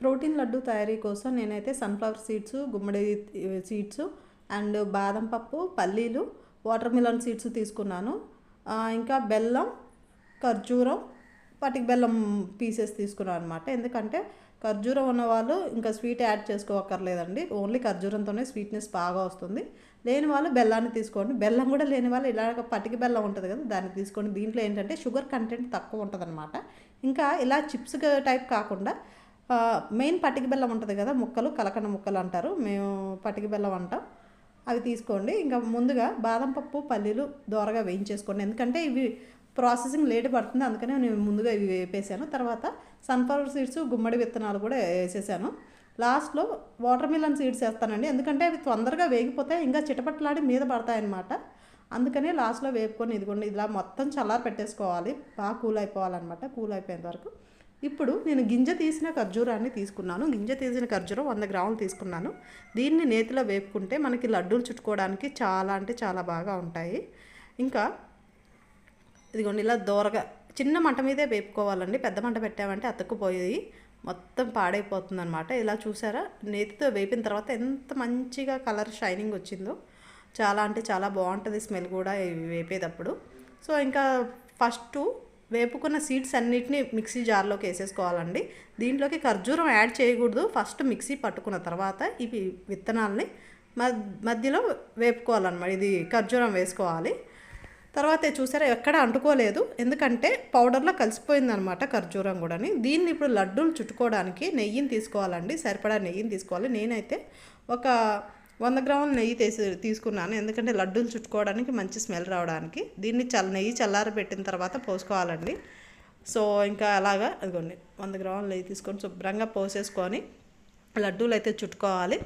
Protein laddu తయారీ కోసం నేనైతే సన్ఫ్లవర్ సీడ్స్ గుమ్మడి సీడ్స్ అండ్ బాదం పప్పు పల్లీలు వాటర్ మిలన్ సీడ్స్ తీసుకున్నాను. ఇంకా బెల్లం ఖర్జూరం పటిక బెల్లం పీసెస్ తీసుకున్నాను అనమాట ఎందుకంటే ఖర్జూరం ఉన్నవాళ్ళు ఇంకా స్వీట్ యాడ్ చేసుకోవక్కర్లేదండి. ఓన్లీ ఖర్జూరంతోనే స్వీట్నెస్ బాగా వస్తుంది. లేని వాళ్ళు బెల్లాన్ని తీసుకోండి. బెల్లం కూడా లేని వాళ్ళు ఇలాగ పటిక బెల్లం ఉంటుంది కదా దాన్ని తీసుకోండి. దీంట్లో ఏంటంటే షుగర్ కంటెంట్ తక్కువ ఉంటుంది అనమాట ఇంకా ఇలా చిప్స్ టైప్ కాకుండా మెయిన్ పట్టిక బెల్లం ఉంటుంది కదా ముక్కలు కలకండ ముక్కలు అంటారు. మేము పట్టిక బెల్లం అంటాం. అవి తీసుకోండి. ఇంకా ముందుగా బాదం పప్పు పల్లీలు దోరగా వేయించేసుకోండి. ఎందుకంటే ఇవి ప్రాసెసింగ్ లేట్ పడుతుంది. అందుకనే నేను ముందుగా ఇవి వేపేసాను తర్వాత సన్ఫ్లవర్ సీడ్స్ గుమ్మడి విత్తనాలు కూడా వేసేసాను. లాస్ట్లో వాటర్ మిలన్ సీడ్స్ వేస్తానండి. ఎందుకంటే అవి తొందరగా వేగిపోతే ఇంకా చిటపట్లాడి మీద పడతాయన్నమాట. అందుకనే లాస్ట్లో వేపుకొని ఇదిగోండి ఇలా మొత్తం చల్లారి పెట్టేసుకోవాలి బాగా కూల్ అయిపోవాలన్నమాట. కూల్ అయిపోయేంత వరకు. ఇప్పుడు నేను గింజ తీసిన ఖర్జూరాన్ని తీసుకున్నాను. గింజ తీసిన ఖర్జూరం వంద గ్రాములు తీసుకున్నాను. దీన్ని నేతిలో వేపుకుంటే మనకి లడ్డూలు చుట్టుకోవడానికి చాలా అంటే చాలా బాగా ఉంటాయి. ఇంకా ఇదిగోండి ఇలా దోరగా చిన్న మంట మీదే వేపుకోవాలండి. పెద్ద మంట పెట్టామంటే అతుక్కుపోయి మొత్తం పాడైపోతుంది అనమాట ఇలా చూసారా? నేతితో వేపిన తర్వాత ఎంత మంచిగా కలర్ షైనింగ్ వచ్చిందో. చాలా అంటే చాలా బాగుంటుంది స్మెల్ కూడా వేపేటప్పుడు. సో ఇంకా ఫస్ట్ వేపుకున్న సీడ్స్ అన్నిటిని మిక్సీ జార్లోకి వేసేసుకోవాలండి. దీంట్లోకి ఖర్జూరం యాడ్ చేయకూడదు. ఫస్ట్ మిక్సీ పట్టుకున్న తర్వాత ఇవి విత్తనాలని మధ్యలో వేపుకోవాలన్నమాట. ఇది ఖర్జూరం వేసుకోవాలి. తర్వాత చూసారా ఎక్కడ అంటుకోలేదు. ఎందుకంటే పౌడర్లో కలిసిపోయిందనమాట ఖర్జూరం కూడాని. దీన్ని ఇప్పుడు లడ్డూలు చుట్టుకోవడానికి నెయ్యిని తీసుకోవాలండి. సరిపడా నెయ్యిని తీసుకోవాలి. నేనైతే ఒక వంద గ్రాముల నెయ్యి తీసి తీసుకున్నాను. ఎందుకంటే లడ్డూలు చుట్టుకోవడానికి మంచి స్మెల్ రావడానికి. దీన్ని చల్ల నెయ్యి చల్లారబెట్టిన తర్వాత పోసుకోవాలండి. సో ఇంకా అలాగా అదిగోండి. వంద గ్రాముల నెయ్యి తీసుకొని శుభ్రంగా పోసేసుకొని లడ్డూలు అయితే చుట్టుకోవాలి.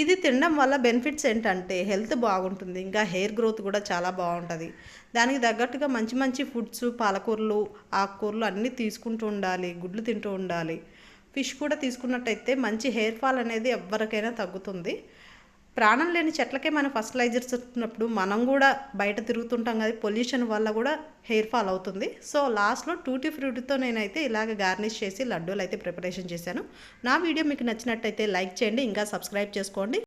ఇది తినడం వల్ల బెనిఫిట్స్ ఏంటంటే హెల్త్ బాగుంటుంది. ఇంకా హెయిర్ గ్రోత్ కూడా చాలా బాగుంటుంది. దానికి తగ్గట్టుగా మంచి మంచి ఫుడ్స్ పాలకూరలు ఆకుకూరలు అన్నీ తీసుకుంటూ ఉండాలి. గుడ్లు తింటూ ఉండాలి. ఫిష్ కూడా తీసుకున్నట్టయితే మంచి హెయిర్ ఫాల్ అనేది ఎవరికైనా తగ్గుతుంది. ప్రాణం లేని చెట్లకే మనం ఫర్టిలైజర్స్ ఇస్తున్నప్పుడు మనం కూడా బయట తిరుగుతుంటాం కదా పొల్యూషన్ వల్ల కూడా హెయిర్ ఫాల్ అవుతుంది. సో లాస్ట్లో టూటీ ఫ్రూట్తో నేనైతే ఇలాగ గార్నిష్ చేసి లడ్డూలు అయితే ప్రిపరేషన్ చేశాను. నా వీడియో మీకు నచ్చినట్టయితే లైక్ చేయండి ఇంకా సబ్స్క్రైబ్ చేసుకోండి.